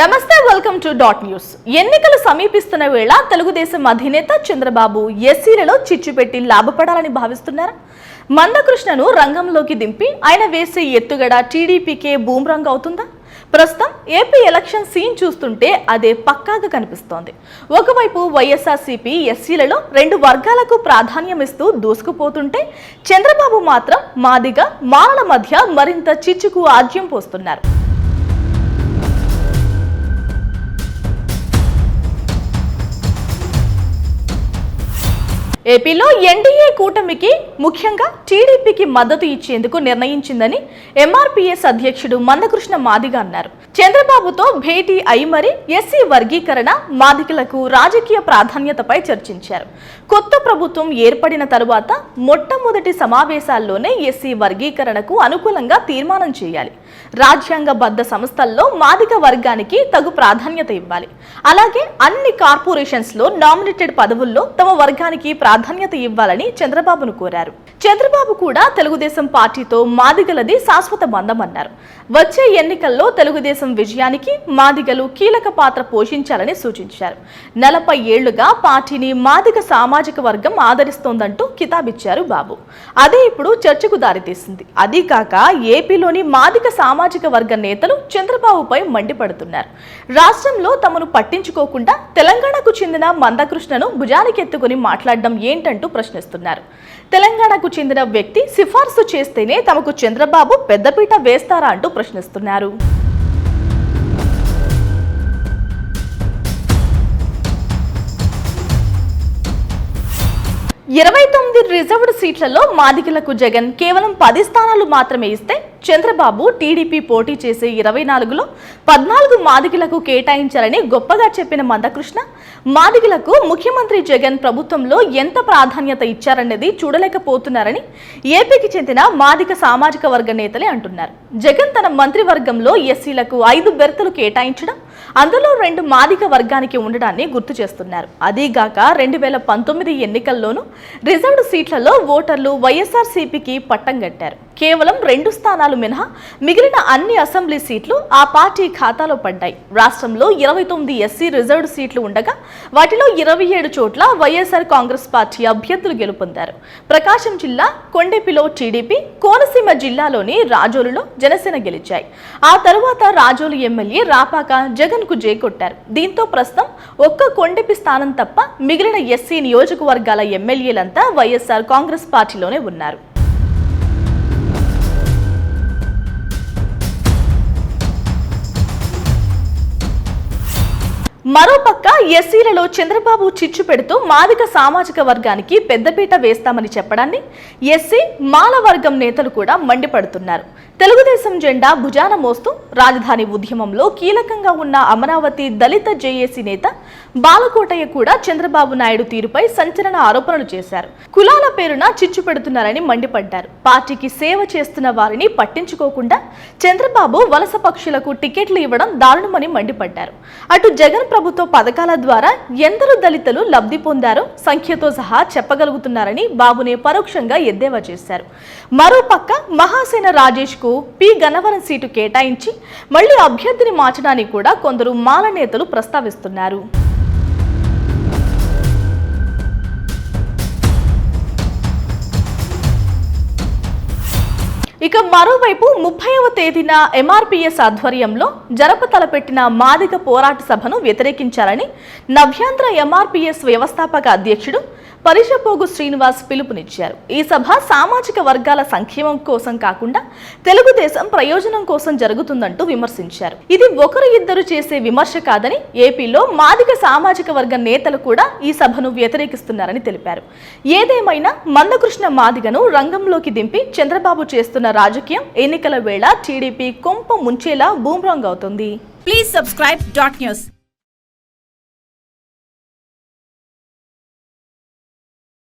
నమస్తే welcome to dot news ఎన్నికలు సమీపిస్తున్న వేళ తెలుగుదేశం అధినేత చంద్రబాబు ఎస్సీలలో చిచ్చు పెట్టి లాభపడాలని భావిస్తున్నారా? మందకృష్ణను రంగంలోకి దింపి ఆయన వేసే ఎత్తుగడ టీడీపీకే బూమ్రంగ్ అవుతుందా? ప్రస్తుతం ఏపీ ఎలక్షన్ సీన్ చూస్తుంటే అదే పక్కాగా కనిపిస్తోంది. ఒకవైపు వైఎస్ఆర్సీపీ ఎస్సీలలో రెండు వర్గాలకు ప్రాధాన్యం ఇస్తూ దూసుకుపోతుంటే చంద్రబాబు మాత్రం మాదిగా మానల మధ్య మరింత చిచ్చుకు ఆజ్యం పోస్తున్నారు. ఏపీలో ఎన్డీఏ కూటమికి ముఖ్యంగా టీడీపీకి మద్దతు ఇచ్చేందుకు నిర్ణయించిందని ఎంఆర్పీఎస్ అధ్యక్షుడు మందకృష్ణ మాదిగ అన్నారు. చంద్రబాబుతో భేటీ అయి మరి ఎస్సీ వర్గీకరణ మాదికలకు రాజకీయ ప్రాధాన్యతపై చర్చించారు. కొత్త ప్రభుత్వం ఏర్పడిన తరువాత మొట్టమొదటి సమావేశాల్లోనే ఎస్సీ వర్గీకరణకు అనుకూలంగా తీర్మానం చేయాలి. రాజ్యాంగబద్ధ సంస్థల్లో మాదిక వర్గానికి తగు ప్రాధాన్యత ఇవ్వాలి. అలాగే అన్ని కార్పొరేషన్స్లో నామినేటెడ్ పదవుల్లో తమ వర్గానికి ప్రాధాన్యత ఇవ్వాలని చంద్రబాబును కోరారు. చంద్రబాబు కూడా తెలుగుదేశం పార్టీతో మాదిగలది శాశ్వత బంధం అన్నారు వచ్చే ఎన్నికల్లో తెలుగుదేశం విజయానికి మాదిగలు కీలక పాత్ర పోషించాలని సూచించారు. నలభై ఏళ్ళుగా పార్టీని మాదిగ సామాజిక వర్గం ఆదరిస్తోందంటూ కితాబిచ్చారు బాబు. అదే ఇప్పుడు చర్చకు దారితీసింది. అదీకాక ఏపీలోని మాదిగ సామాజిక వర్గ నేతలు చంద్రబాబుపై మండిపడుతున్నారు. రాష్ట్రంలో తమను పట్టించుకోకుండా తెలంగాణకు చెందిన మందకృష్ణను భుజానికెత్తుకుని మాట్లాడడం ఏంటంటూ ప్రశ్నిస్తున్నారు. తెలంగాణకు చెందిన వ్యక్తి సిఫార్సు చేస్తేనే తమకు చంద్రబాబు పెద్దపీట వేస్తారా అంటూ ప్రశ్నిస్తున్నారు. ఇరవై తొమ్మిది రిజర్వ్డ్ సీట్లలో మాదికలకు జగన్ కేవలం పది స్థానాలు మాత్రమే ఇస్తే చంద్రబాబు టీడీపీ పోటీ చేసే ఇరవై నాలుగులో పద్నాలుగు మాదిగలకు కేటాయించాలని గొప్పగా చెప్పిన మందకృష్ణ మాదిగలకు ముఖ్యమంత్రి జగన్ ప్రభుత్వంలో ఎంత ప్రాధాన్యత ఇచ్చారనేది చూడలేకపోతున్నారని ఏపీకి చెందిన మాదిక సామాజిక వర్గ నేతలే అంటున్నారు. జగన్ తన మంత్రివర్గంలో ఎస్సీలకు ఐదు బెర్తలు కేటాయించడం అందులో రెండు మాదిక వర్గానికి ఉండడాన్ని గుర్తు చేస్తున్నారు. అదీగాక రెండు వేల పంతొమ్మిది ఎన్నికల్లోనూ రిజర్వ్డ్ సీట్లలో ఓటర్లు వైఎస్ఆర్సీపీకి పట్టం కట్టారు. కేవలం రెండు స్థానాలు మినహా మిగిలిన అన్ని అసెంబ్లీ సీట్లు ఆ పార్టీ ఖాతాలో పడ్డాయి. రాష్ట్రంలో ఇరవై తొమ్మిది ఎస్సీ రిజర్వ్డ్ సీట్లు ఉండగా వాటిలో ఇరవై ఏడు చోట్ల వైఎస్ఆర్ కాంగ్రెస్ పార్టీ అభ్యర్థులు గెలుపొందారు. ప్రకాశం జిల్లా కొండెపిలో టీడీపీ కోనసీమ జిల్లాలోని రాజోలులో జనసేన గెలిచాయి. ఆ తరువాత రాజోలు ఎమ్మెల్యే రాపాక జగన్కు జేకొట్టారు దీంతో ప్రస్తుతం ఒక్క కొండెపి స్థానం తప్ప మిగిలిన ఎస్సీ నియోజకవర్గాల ఎమ్మెల్యేలంతా వైఎస్ఆర్ కాంగ్రెస్ పార్టీలోనే ఉన్నారు. మరోపక్క ఎస్సీలలో చంద్రబాబు చిచ్చు పెడుతూ మాదిక సామాజిక వర్గానికి పెద్దపీట వేస్తామని చెప్పడాన్ని ఎస్సీ మాల వర్గం నేతలు కూడా మండిపడుతున్నారు. తెలుగుదేశం జెండా భుజాన మోస్తూ రాజధాని ఉద్యమంలో కీలకంగా ఉన్న అమరావతి దళిత జేఏసీ నేత బాలకోటయ్య కూడా చంద్రబాబు నాయుడు తీరుపై సంచలన ఆరోపణలు చేశారు. కులాల పేరున చిచ్చు పెడుతున్నారని మండిపడ్డారు. పార్టీకి సేవ చేస్తున్న వారిని పట్టించుకోకుండా చంద్రబాబు వలస పక్షులకు టికెట్లు ఇవ్వడం దారుణమని మండిపడ్డారు. అటు జగన్ ప్రభుత్వ పథకాల ద్వారా ఎందరు దళితులు లబ్ధి పొందారో సంఖ్యతో సహా చెప్పగలుగుతున్నారని బాబునే పరోక్షంగా ఎద్దేవా చేశారు. మరోపక్క మహాసేన రాజేష్కు పి గన్నవరం సీటు కేటాయించి మళ్ళీ అభ్యర్థిని మార్చడానికి కూడా కొందరు మాల నేతలు ప్రస్తావిస్తున్నారు. ఇక మరోవైపు ముప్పైవ తేదీన ఎంఆర్పీఎస్ ఆధ్వర్యంలో జరప తలపెట్టిన మాదిగ పోరాట సభను వ్యతిరేకించాలని నవ్యాంధ్ర ఎంఆర్పీఎస్ వ్యవస్థాపక అధ్యక్షుడు పరిషపోగు శ్రీనివాస్ పిలుపునిచ్చారు. ఈ సభ సామాజిక వర్గాల సంక్షేమం కోసం కాకుండా తెలుగుదేశం ప్రయోజనం కోసం జరుగుతుందంటూ విమర్శించారు. ఇది ఒకరు ఇద్దరు చేసే విమర్శ కాదని ఏపీలో మాదిక సామాజిక వర్గ నేతలు కూడా ఈ సభను వ్యతిరేకిస్తున్నారని తెలిపారు. ఏదేమైనా మందకృష్ణ మాదిగను రంగంలోకి దింపి చంద్రబాబు చేస్తున్న రాజకీయం ఎన్నికల వేళ టీడీపీ కొంప ముంచేలా బూమ్రాంగ్ అవుతుంది. Please subscribe dot news